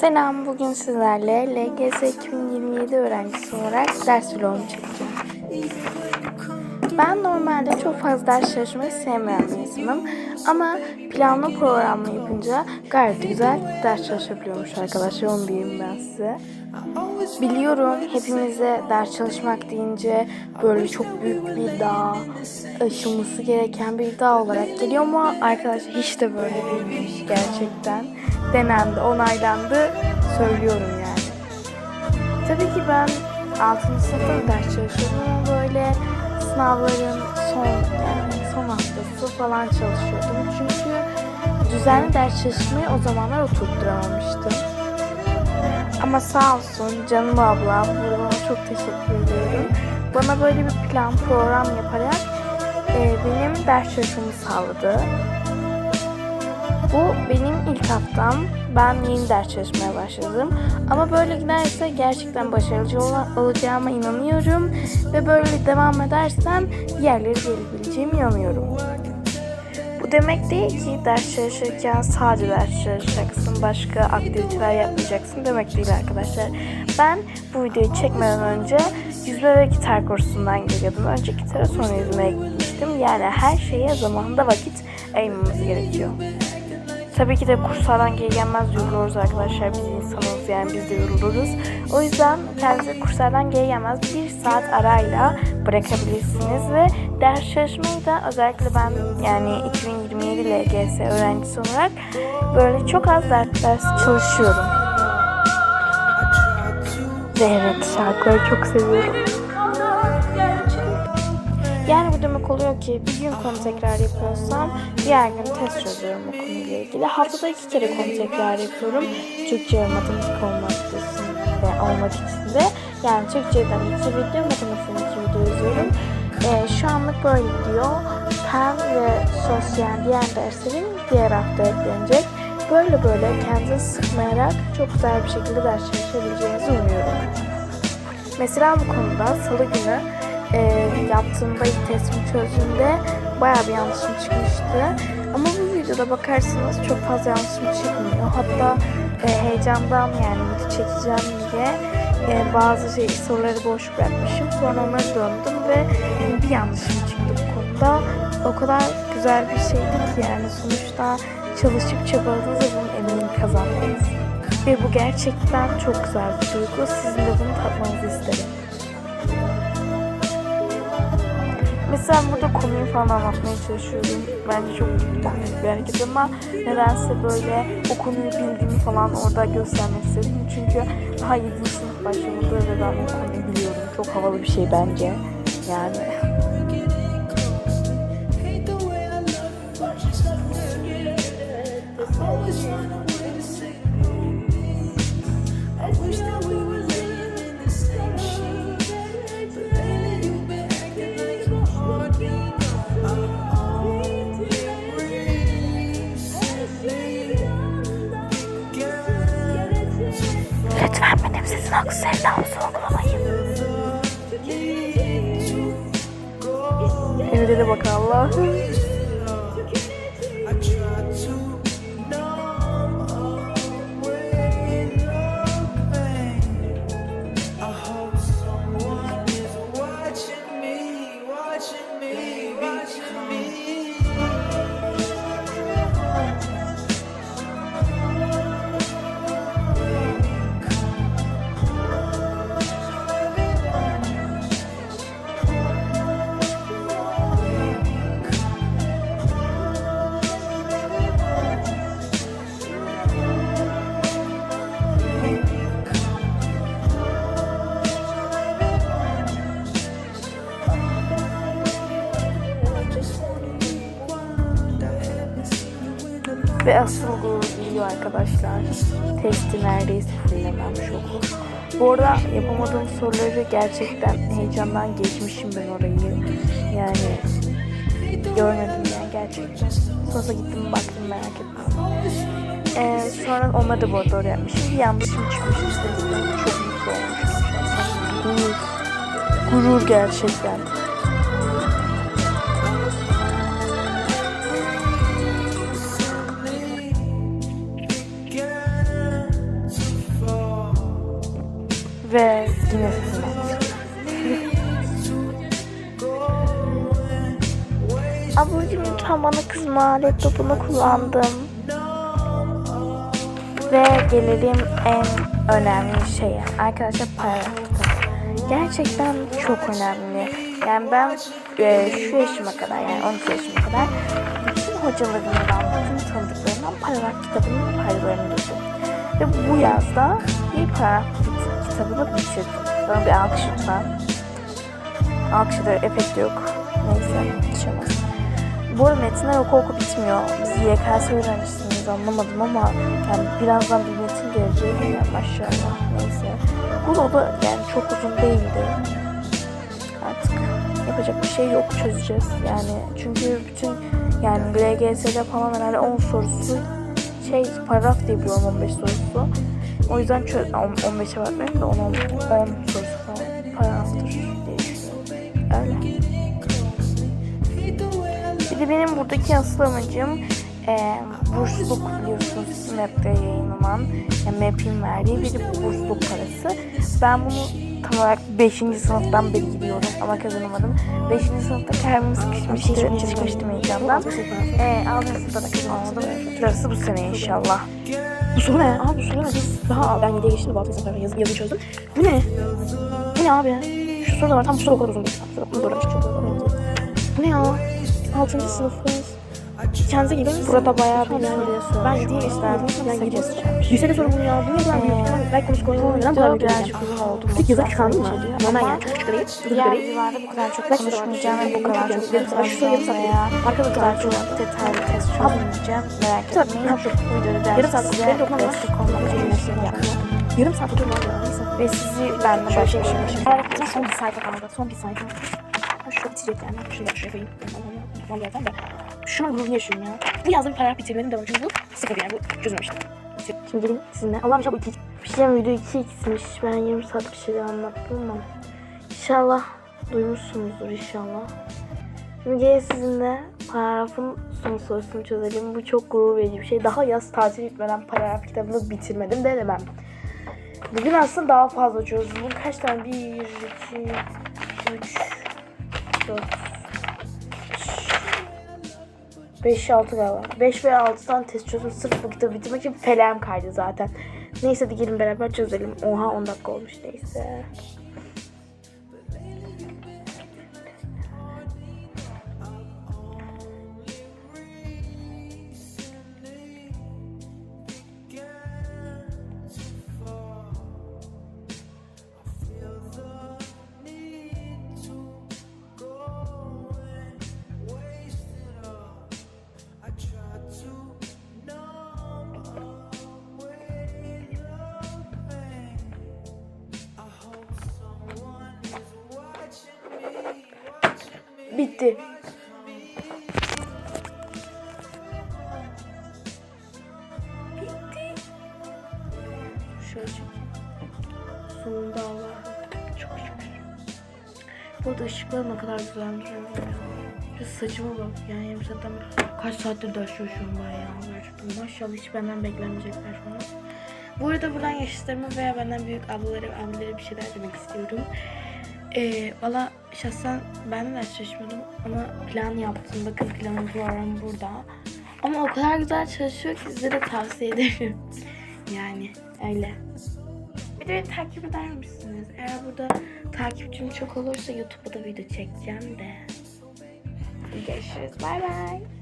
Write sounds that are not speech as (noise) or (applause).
Selam, bugün sizlerle LGS 2027 öğrencisi olarak ders vlogumu çekeceğim. Ben normalde çok fazla ders çalışmayı sevmeyen bir insanım. Ama planlı programlı yapınca gayet güzel ders çalışabiliyormuş arkadaşlar. Onu diyeyim ben size. Biliyorum hepimize ders çalışmak deyince böyle çok büyük bir dağ, aşılması gereken bir dağ olarak geliyor ama arkadaşlar hiç de böyle değilmiş gerçekten. Denendi, onaylandı, söylüyorum yani. Tabii ki ben 6. sınıfta ders çalışıyordum ama böyle sınavların son yani son haftası falan çalışıyordum. Çünkü düzenli ders çalışmayı o zamanlar oturtturamamıştım. Ama sağ olsun canım ablam, burada çok teşekkür ediyorum. Bana böyle bir plan, program yaparak e, benim ders çalışmamı sağladı. Bu benim ilk haftam. Ben yeni ders çalışmaya başladım. Ama böyle giderse gerçekten başarılı ol- olacağıma inanıyorum. Ve böyle devam edersem yerlere gelebileceğime inanıyorum. Bu demek değil ki ders çalışırken sadece ders çalışacaksın, başka aktiviteler yapmayacaksın demek değil arkadaşlar. Ben bu videoyu çekmeden önce yüzme ve gitar kursundan geliyordum. Önce gitara sonra yüzmeye gitmiştim. Yani her şeye zamanında vakit ayırmamız gerekiyor. Tabii ki de kurslardan geri gelmez yoruluruz arkadaşlar. Biz insanız yani biz de yoruluruz. O yüzden kendinize kurslardan geri gelmez bir saat arayla bırakabilirsiniz ve ders çalışmayı da özellikle ben yani 2027 LGS öğrencisi olarak böyle çok az ders, ders çalışıyorum. Ve evet şarkıları çok seviyorum. Yani bu demek oluyor ki bir gün konu tekrar yapıyorsam diğer gün test çözüyorum o konuyla ilgili. Haftada iki kere konu tekrar yapıyorum. Türkçe ve matematik olmak ve olmak için de. Yani Türkçeden iki video, matematikten iki video yazıyorum. Ee, şu anlık böyle gidiyor. Fen ve sosyal diğer derslerim diğer hafta eklenecek. Böyle böyle kendinizi sıkmayarak çok güzel bir şekilde ders çalışabileceğinizi umuyorum. Mesela bu konuda salı günü e, yaptığımda ilk testimi çözdüğümde bayağı bir yanlışım çıkmıştı. Ama bu videoda bakarsanız çok fazla yanlışım çıkmıyor. Hatta e, heyecandan yani video çekeceğim diye e, bazı şey, soruları boş bırakmışım. Sonra onları döndüm ve bir yanlışım çıktı bu konuda. O kadar güzel bir şeydi ki yani sonuçta çalışıp çabaladığınızda bunun eminim kazandınız. Ve bu gerçekten çok güzel bir duygu. Sizin de bunu tatmanızı isterim. Mesela burada konuyu falan anlatmaya çalışıyorum. Bence çok güzel bir hareket ama nedense böyle o konuyu bildiğimi falan orada göstermek istedim. Çünkü daha 7. sınıf başlamadı ve ben bu konuyu biliyorum. Çok havalı bir şey bence. Yani. Hakkı sevdamı sorgulamayın. Evde de bak Allah. Ve asıl gurur geliyor arkadaşlar. Testi neredeyse fullememiş olur. Bu arada yapamadığım soruları gerçekten heyecandan geçmişim ben orayı. Yani görmedim yani gerçekten. Sonra gittim baktım merak ettim. Ee, sonra onları da bu arada doğru yapmışım. Yanlışım çıkmış işte. Çok mutlu olmuşum. Gurur. Gurur gerçekten. Lütfen bana kızma. Laptopunu kullandım. Ve gelelim en önemli şeye. Arkadaşlar para. Gerçekten çok önemli. Yani ben e, şu yaşıma kadar yani 12 yaşıma kadar bütün hocalarımdan, bütün tanıdıklarımdan paragraf kitabının faydalarını duydum. Ve bu yazda bir paragraf kit- kitabını bitirdim. Bana bir alkış lütfen. Alkışlar efekt yok. Neyse, yetişemez. Bu arada metinler oku oku bitmiyor. Biz YKS öğrencisiyiz anlamadım ama yani birazdan bir metin gelecek. Yani maşallah neyse. Bu da yani çok uzun değildi. Artık yapacak bir şey yok çözeceğiz. Yani çünkü bütün yani LGS'de falan herhalde 10 sorusu şey paragraf diye biliyorum 15 sorusu. O yüzden çöz 15'e bakmayayım da 10, 10, buradaki asıl amacım e, bursluk biliyorsunuz SMAP'te yayınlanan yani MAP'in verdiği bir bursluk parası. Ben bunu tam olarak 5. sınıftan beri gidiyorum ama kazanamadım. 5. sınıfta kalbim sıkışmıştı, çıkmıştım heyecandan. E, 6. sınıfta da kazanamadım. Sırası bu sene inşallah. Bu soru ne? Aa bu soru ne? Daha ben 7'ye geçtim. Bu 6 sınıfta yaz, yazı çözdüm. Bu ne? Bu ne abi? Şu soru da var. Tam bu soru o kadar uzun değil. Bu soru uzun. Bu ne ya? 6. sınıfız. Kendinize misiniz? Burada bayağı bir Yani Ben sormuşum. 7'ye geçtim. Ben 7'ye geçtim. Ben 7'ye sekiz geçtim. Lisede soru bunu ya. Kadar büyük? Yani belki konusu koyuyor. Neden bu kadar büyük? birazcık yani? uzun oldu. Tek yazı kısaldı mı? Normal yani. Çok de da Diğer videolarda bu kadar çok de konuşmayacağım ve bu kadar çok Yarım saat, şu soru yarım saat veya Arkada bu kadar çok detaylı test çözmeyeceğim. Merak etmeyin. Bu videoda Yarım ders saat size de destek olmak için. Yarım saat oturma abi. Neyse. Ve sizi benimle baş başa bırakacağım. Evet, son bir sayfa kaldı. Son bir sayfa. Bitecek yani. Şunu da şuraya koyayım. Tamam zaten de. Şunun gururunu yaşıyorum ya. Bu yazdığım paragraf bitirmenin devamı. Çünkü bu sıfır yani. Bu çözülmüştü. Şimdi gelin sizinle. Allah'ım inşallah bu iki Bir şey video 2 x'miş. Ben yarım saat bir şeyler anlattım ama. İnşallah duymuşsunuzdur inşallah. Şimdi gelin sizinle paragrafın son sorusunu çözelim. Bu çok gurur verici bir şey. Daha yaz tatil bitmeden paragraf kitabını bitirmedim denemem. Bugün aslında daha fazla çözdüm. Kaç tane? 1, 2, 3, 4, 5, 6 galiba. 5 veya 6 tane test çözdüm. Sırf bu kitabı bitirmek için feleğim kaydı zaten. Neyse hadi gelin beraber çözelim. Oha 10 dakika olmuş neyse. Bitti. Bitti. Şöyle. Sonunda Allah. Çok şükür. Bu arada ışıklar ne kadar güzel duruyor. Şu saçıma bak yani saatten kaç saattir ders çalışıyorum ben ya. Gerçekten maşallah hiç benden beklenmeyecekler falan. Bu arada buradan yaşıtlarıma veya benden büyük ablalara ve abilere bir şeyler demek istiyorum. Ee, Valla şahsen ben de ders çalışmıyordum ama plan yaptım. Bakın planım program burada. Ama o kadar güzel çalışıyor ki size de tavsiye ederim. (laughs) yani öyle. Bir de beni takip eder misiniz? Eğer burada takipçim çok olursa YouTube'da da video çekeceğim de. Görüşürüz. Bay bay.